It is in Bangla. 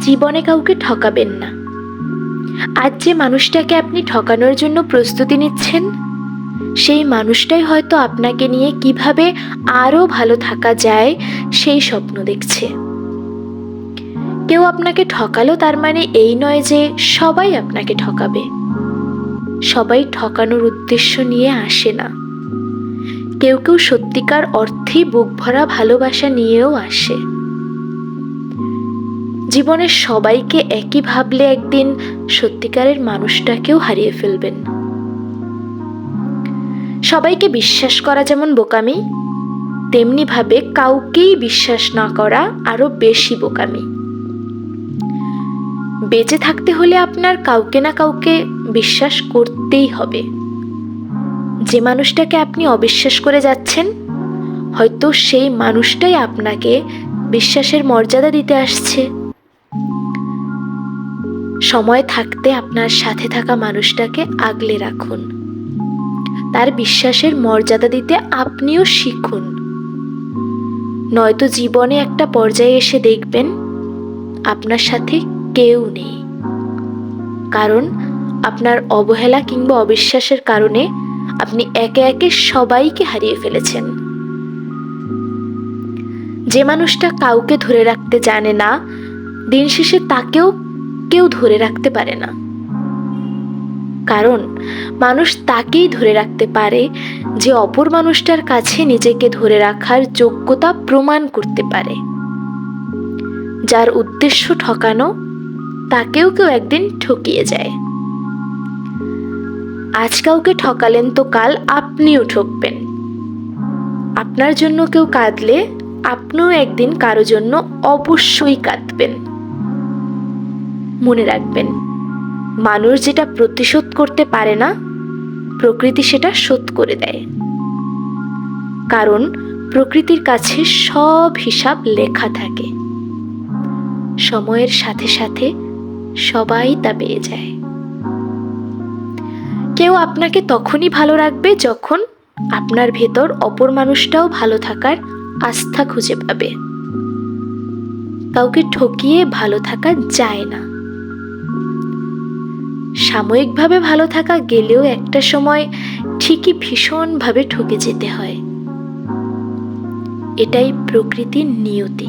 জীবনে কাউকে ঠকাবেন না। আজ যে মানুষটাকে আপনি ঠকানোর জন্য প্রস্তুতি নিচ্ছেন, সেই মানুষটাই হয়তো আপনাকে নিয়ে কীভাবে আরও ভালো থাকা যায় সেই স্বপ্ন দেখছে। কেউ আপনাকে ঠকালো তার মানে এই নয় যে সবাই আপনাকে ঠকাবে। সবাই ঠকানোর উদ্দেশ্য নিয়ে আসে না। কেউ কেউ সত্যিকার অর্থেই বুক ভরা ভালোবাসা নিয়েও আসে। জীবনের সবাইকে একই ভাবলে একদিন সত্যিকারের মানুষটাকেও হারিয়ে ফেলবেন। সবাইকে বিশ্বাস করা যেমন বোকামি, তেমনি ভাবে কাউকেই বিশ্বাস না করা আরও বেশি বোকামি। বেঁচে থাকতে হলে আপনার কাউকে না কাউকে বিশ্বাস করতেই হবে। যে মানুষটাকে আপনি অবিশ্বাস করে যাচ্ছেন, হয়তো সেই মানুষটাই আপনাকে বিশ্বাসের মর্যাদা দিতে আসছে। সময় থাকতে আপনার সাথে থাকা মানুষটাকে আগলে রাখুন। তার বিশ্বাসের মর্যাদা দিতে আপনিও শিখুন। নয়তো জীবনে একটা পর্যায়ে এসে দেখবেন, আপনার সাথে কেউ নেই। কারণ আপনার অবহেলা কিংবা অবিশ্বাসের কারণে আপনি একে একে সবাইকে হারিয়ে ফেলেছেন। যে মানুষটা কাউকে ধরে রাখতে জানে না, দিন শেষে তাকেও কেউ ধরে রাখতে পারে না। কারণ মানুষ তাকেই ধরে রাখতে পারে যে অপর মানুষটার কাছে নিজেকে ধরে রাখার যোগ্যতা প্রমাণ করতে পারে। যার উদ্দেশ্য ঠকানো, তাকেও কেউ একদিন ঠকিয়ে যায়। আজ কাউকে ঠকালেন তো কাল আপনিও ঠকবেন। আপনার জন্য কেউ কাঁদলে আপনিও একদিন কারও জন্য অবশ্যই কাঁদবেন। মনে রাখবেন। মানুষ যেটা প্রতিশোধ করতে পারে না, প্রকৃতি সেটা শোধ করে দেয়। কারণ প্রকৃতির কাছে সব হিসাব লেখা থাকে। সময়ের সাথে সাথে সবাই তা পেয়ে যায়। কেউ আপনাকে তখনই ভালো রাখবে যখন আপনার ভেতর অপর মানুষটাও ভালো থাকার আস্থা খুঁজে পাবে। কাউকে ঠকিয়ে ভালো থাকা যায় না। সাময়িকভাবে ভালো থাকা গেলেও একটা সময় ঠিকই ভীষণভাবে ঠকে যেতে হয়। এটাই প্রকৃতির নিয়তি।